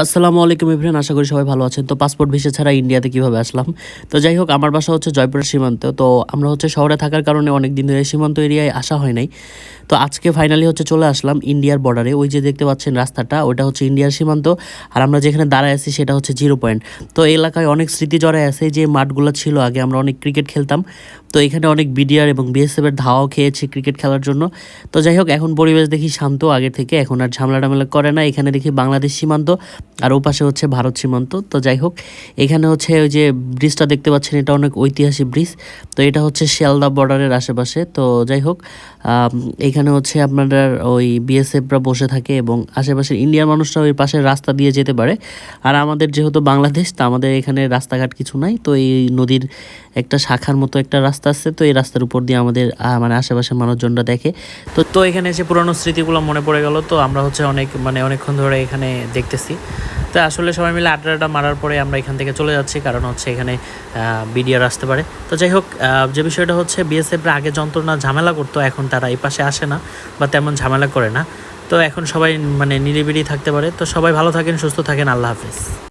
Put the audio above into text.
আসসালামু আলাইকুম ইব্রাহিম, আশা করি সবাই ভালো আছেন। তো পাসপোর্ট ভিসা ছাড়া ইন্ডিয়াতে কীভাবে আসলাম? তো যাই হোক, আমার বাসা হচ্ছে জয়পুরের সীমান্ত। তো আমরা হচ্ছে শহরে থাকার কারণে অনেক দিন ধরে সীমান্ত এরিয়ায় আসা হয় নাই। তো আজকে ফাইনালি হচ্ছে চলে আসলাম ইন্ডিয়ার বর্ডারে ওই যে দেখতে পাচ্ছেন রাস্তাটা, ওটা হচ্ছে ইন্ডিয়ার সীমান্ত। আর আমরা যেখানে দাঁড়ায় আছি সেটা হচ্ছে জিরো পয়েন্ট তো এলাকায় অনেক স্মৃতি জড়ায় আছে, যে মাঠগুলো ছিল, আগে আমরা অনেক ক্রিকেট খেলতাম। তো এখানে অনেক বিডিআর এবং বিএসএফের ধাওয়াও খেয়েছি ক্রিকেট খেলার জন্য। তো যাই হোক, এখন পরিবেশ দেখি শান্ত আগে থেকে। এখন আর ঝামেলা টামেলা করে না। এখানে দেখি বাংলাদেশ সীমান্ত। আর ওপাশে হচ্ছে ভারত সীমান্ত। তো যাই হোক, এখানে হচ্ছে ওই যে ব্রিজটা দেখতে পাচ্ছেন, এটা অনেক ঐতিহাসিক ব্রিজ। তো এটা হচ্ছে শিয়ালদা বর্ডারের আশেপাশে। তো যাই হোক এখানে হচ্ছে আপনার ওই বিএসএফরা বসে থাকে এবং আশেপাশের ইন্ডিয়ার মানুষরা ওই পাশের রাস্তা দিয়ে যেতে পারে। আর আমাদের যেহেতু বাংলাদেশ, তো আমাদের এখানে রাস্তাঘাট কিছু নাই। তো এই নদীর একটা শাখার মতো একটা রাস্তা আছে। তো এই রাস্তার উপর দিয়ে আমাদের মানে আশেপাশের মানুষজনরা দেখে। তো তো এখানে এসে পুরনো স্মৃতিগুলো মনে পড়ে গেল, তো আমরা হচ্ছে অনেক মানে অনেকক্ষণ ধরে এখানে দেখতেছি। তো আসলে সবাই মিলে আড্ডা আড্ডা মারার পরে আমরা এখান থেকে চলে যাচ্ছি, কারণ হচ্ছে এখানে বিডিআর আসতে পারে। তো যাই হোক যে বিষয়টা হচ্ছে বিএসএফরা আগে যন্ত্রণা, ঝামেলা করতো, এখন তারা এই পাশে আসে না বা তেমন ঝামেলা করে না। তো এখন সবাই মানে নিরিবিড়ি থাকতে পারে। তো সবাই ভালো থাকেন, সুস্থ থাকেন, আল্লাহ হাফিজ।